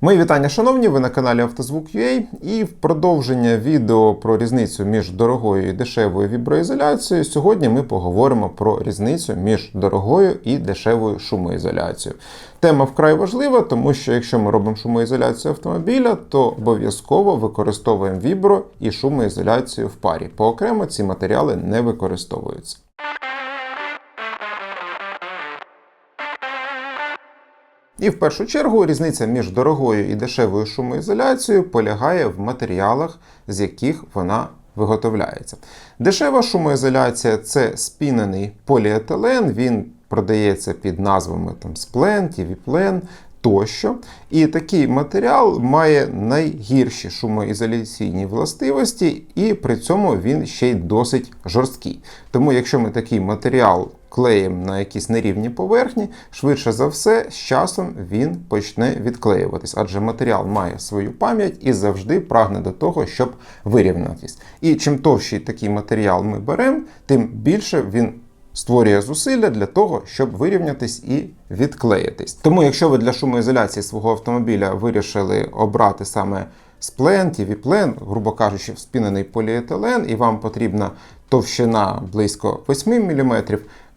Мої вітання, шановні, ви на каналі Автозвук.ua і в продовження відео про різницю між дорогою і дешевою віброізоляцією. Сьогодні ми поговоримо про різницю між дорогою і дешевою шумоізоляцією. Тема вкрай важлива, тому що якщо ми робимо шумоізоляцію автомобіля, то обов'язково використовуємо вібро і шумоізоляцію в парі. Поокремо ці матеріали не використовуються. І в першу чергу різниця між дорогою і дешевою шумоізоляцією полягає в матеріалах, з яких вона виготовляється. Дешева шумоізоляція це спінений поліетилен, він продається під назвами там сплен, тівіплен. Тощо, і такий матеріал має найгірші шумоізоляційні властивості, і при цьому він ще й досить жорсткий. Тому, якщо ми такий матеріал клеїмо на якісь нерівні поверхні, швидше за все, з часом він почне відклеюватись, адже матеріал має свою пам'ять і завжди прагне до того, щоб вирівнятись. І чим товщий такий матеріал ми беремо, тим більше він. Створює зусилля для того, щоб вирівнятись і відклеїтись. Тому, якщо ви для шумоізоляції свого автомобіля вирішили обрати саме сплен, тівіплен, грубо кажучи, вспінений поліетилен, і вам потрібна товщина близько 8 мм,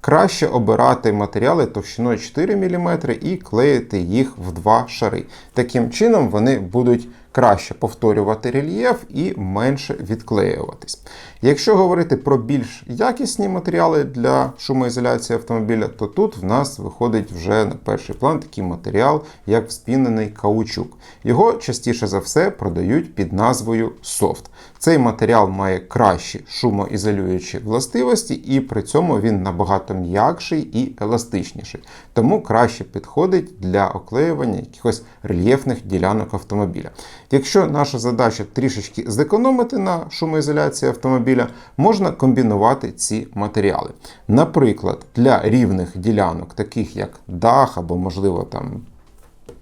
краще обирати матеріали товщиною 4 мм і клеїти їх в два шари. Таким чином вони будуть краще повторювати рельєф і менше відклеюватись. Якщо говорити про більш якісні матеріали для шумоізоляції автомобіля, то тут в нас виходить вже на перший план такий матеріал, як вспінений каучук. Його частіше за все продають під назвою софт. Цей матеріал має кращі шумоізолюючі властивості, і при цьому він набагато м'якший і еластичніший. Тому краще підходить для оклеювання якихось рельєфних ділянок автомобіля. Якщо наша задача трішечки зекономити на шумоізоляції автомобіля, можна комбінувати ці матеріали. Наприклад, для рівних ділянок, таких як дах або, можливо, там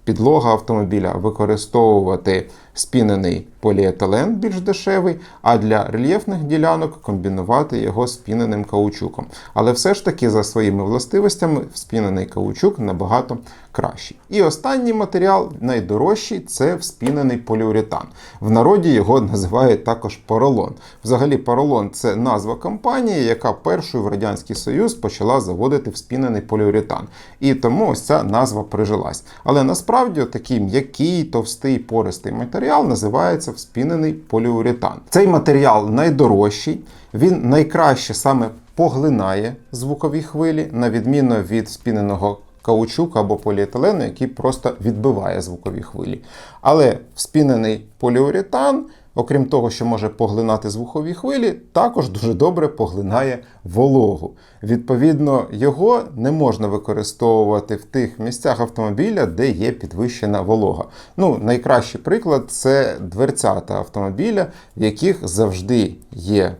підлога автомобіля, використовувати спінений поліетилен більш дешевий, а для рельєфних ділянок комбінувати його спіненим каучуком. Але все ж таки за своїми властивостями вспінений каучук набагато кращий. І останній матеріал, найдорожчий, це вспінений поліуретан. В народі його називають також поролон. Взагалі, поролон це назва компанії, яка першою в Радянський Союз почала заводити вспінений поліуретан. І тому ось ця назва прижилась. Але насправді такий м'який, товстий, пористий матеріал називається вспінений поліуретан. Цей матеріал найдорожчий, він найкраще саме поглинає звукові хвилі, на відміну від спіненого каучук або поліетилену, який просто відбиває звукові хвилі. Але вспінений поліуретан, окрім того, що може поглинати звукові хвилі, також дуже добре поглинає вологу. Відповідно, його не можна використовувати в тих місцях автомобіля, де є підвищена волога. Ну, найкращий приклад це дверцята автомобіля, в яких завжди є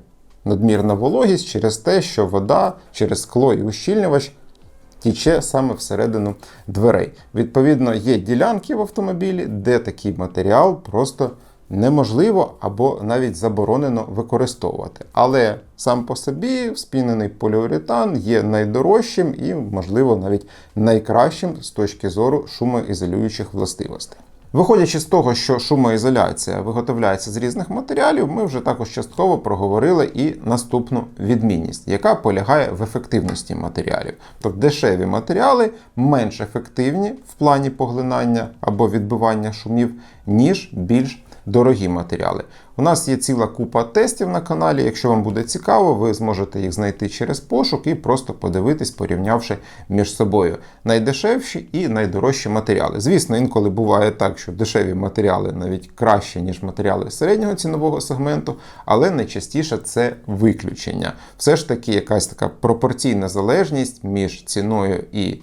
надмірна вологість через те, що вода через скло і ущільнювач тіче саме всередину дверей. Відповідно, є ділянки в автомобілі, де такий матеріал просто неможливо або навіть заборонено використовувати. Але сам по собі спінений поліуретан є найдорожчим і, можливо, навіть найкращим з точки зору шумоізолюючих властивостей. Виходячи з того, що шумоізоляція виготовляється з різних матеріалів, ми вже також частково проговорили і наступну відмінність, яка полягає в ефективності матеріалів. Тобто дешеві матеріали менш ефективні в плані поглинання або відбивання шумів, ніж більш дорогі матеріали. У нас є ціла купа тестів на каналі. Якщо вам буде цікаво, ви зможете їх знайти через пошук і просто подивитись, порівнявши між собою найдешевші і найдорожчі матеріали. Звісно, інколи буває так, що дешеві матеріали навіть краще, ніж матеріали середнього цінового сегменту, але найчастіше це виключення. Все ж таки, якась така пропорційна залежність між ціною і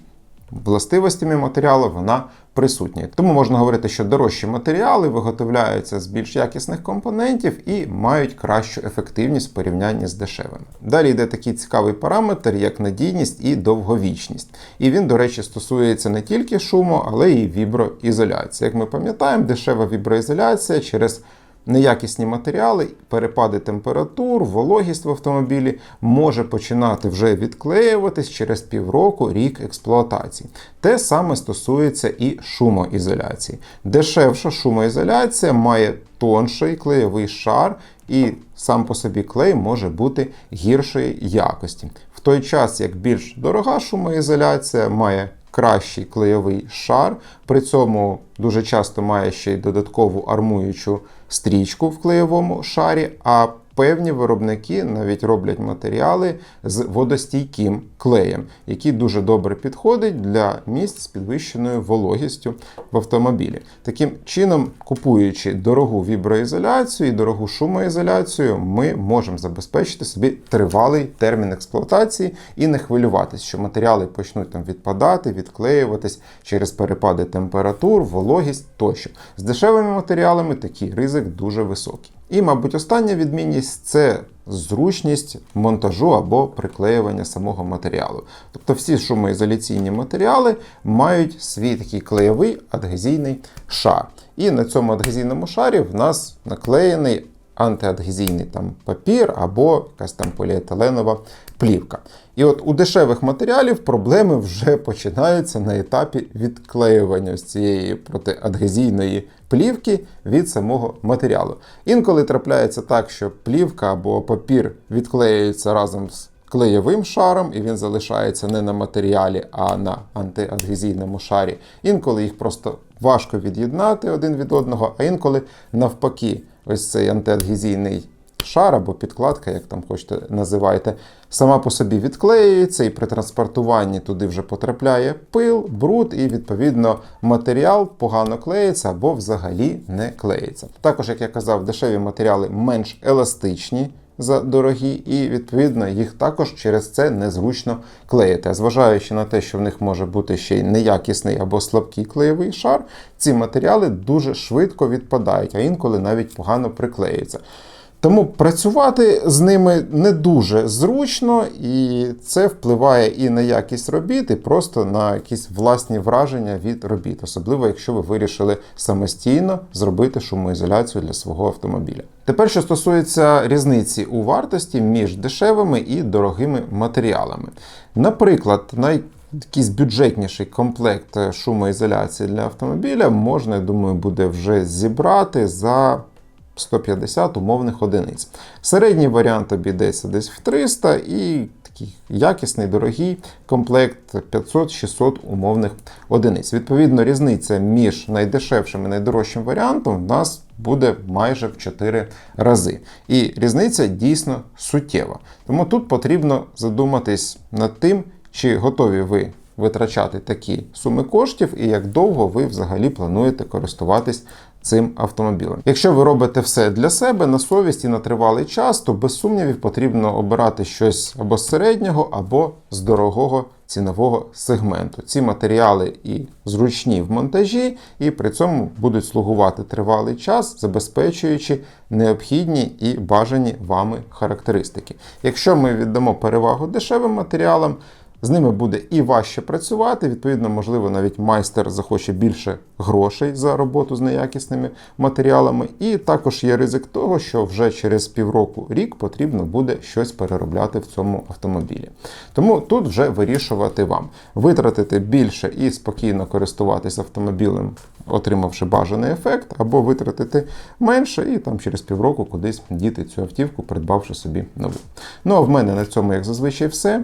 властивостями матеріалу вона присутня. Тому можна говорити, що дорожчі матеріали виготовляються з більш якісних компонентів і мають кращу ефективність в порівнянні з дешевими. Далі йде такий цікавий параметр, як надійність і довговічність. І він, до речі, стосується не тільки шуму, але й віброізоляції. Як ми пам'ятаємо, дешева віброізоляція через неякісні матеріали, перепади температур, вологість в автомобілі може починати вже відклеюватись через півроку рік експлуатації. Те саме стосується і шумоізоляції. Дешевша шумоізоляція має тонший клеєвий шар, і сам по собі клей може бути гіршої якості. В той час, як більш дорога шумоізоляція має кращий клейовий шар, при цьому дуже часто має ще й додаткову армуючу стрічку в клеєвому шарі. а Певні виробники навіть роблять матеріали з водостійким клеєм, який дуже добре підходить для місць з підвищеною вологістю в автомобілі. Таким чином, купуючи дорогу віброізоляцію і дорогу шумоізоляцію, ми можемо забезпечити собі тривалий термін експлуатації і не хвилюватись, що матеріали почнуть там відпадати, відклеюватись через перепади температур, вологість тощо. З дешевими матеріалами такий ризик дуже високий. І, мабуть, остання відмінність це зручність монтажу або приклеювання самого матеріалу. Тобто всі шумоізоляційні матеріали мають свій такий клеєвий адгезійний шар. І на цьому адгезійному шарі в нас наклеєний антиадгезійний там папір або якась там поліетиленова плівка. І от у дешевих матеріалів проблеми вже починаються на етапі відклеювання з цієї протиадгезійної плівки від самого матеріалу. Інколи трапляється так, що плівка або папір відклеюється разом з клеєвим шаром, і він залишається не на матеріалі, а на антиадгезійному шарі. Інколи їх просто важко від'єднати один від одного, а інколи навпаки, ось цей антиадгезійний шар або підкладка, як там хочете називаєте, сама по собі відклеюється, і при транспортуванні туди вже потрапляє пил, бруд, і відповідно матеріал погано клеїться або взагалі не клеїться. Також, як я казав, дешеві матеріали менш еластичні. За дорогі, і відповідно їх також через це незручно клеїти. Зважаючи на те, що в них може бути ще й неякісний або слабкий клеєвий шар, ці матеріали дуже швидко відпадають, а інколи навіть погано приклеюються. Тому працювати з ними не дуже зручно, і це впливає і на якість робіт, і просто на якісь власні враження від робіт, особливо якщо ви вирішили самостійно зробити шумоізоляцію для свого автомобіля. Тепер, що стосується різниці у вартості між дешевими і дорогими матеріалами. Наприклад, най Якийсь бюджетніший комплект шумоізоляції для автомобіля можна, я думаю, буде вже зібрати за 150 умовних одиниць. Середній варіант обійдеться десь в 300 і такий якісний, дорогий комплект 500-600 умовних одиниць. Відповідно, різниця між найдешевшим і найдорожчим варіантом в нас буде майже в 4 рази. І різниця дійсно суттєва. Тому тут потрібно задуматись над тим, чи готові ви витрачати такі суми коштів, і як довго ви взагалі плануєте користуватись цим автомобілем. Якщо ви робите все для себе на совість і на тривалий час, то без сумнівів потрібно обирати щось або з середнього, або з дорогого цінового сегменту. Ці матеріали і зручні в монтажі, і при цьому будуть слугувати тривалий час, забезпечуючи необхідні і бажані вами характеристики. Якщо ми віддамо перевагу дешевим матеріалам, з ними буде і важче працювати. Відповідно, можливо, навіть майстер захоче більше грошей за роботу з неякісними матеріалами. І також є ризик того, що вже через півроку рік потрібно буде щось переробляти в цьому автомобілі. Тому тут вже вирішувати вам витратити більше і спокійно користуватись автомобілем, отримавши бажаний ефект, або витратити менше і там через півроку кудись діти цю автівку, придбавши собі нову. Ну а в мене на цьому, як зазвичай, все.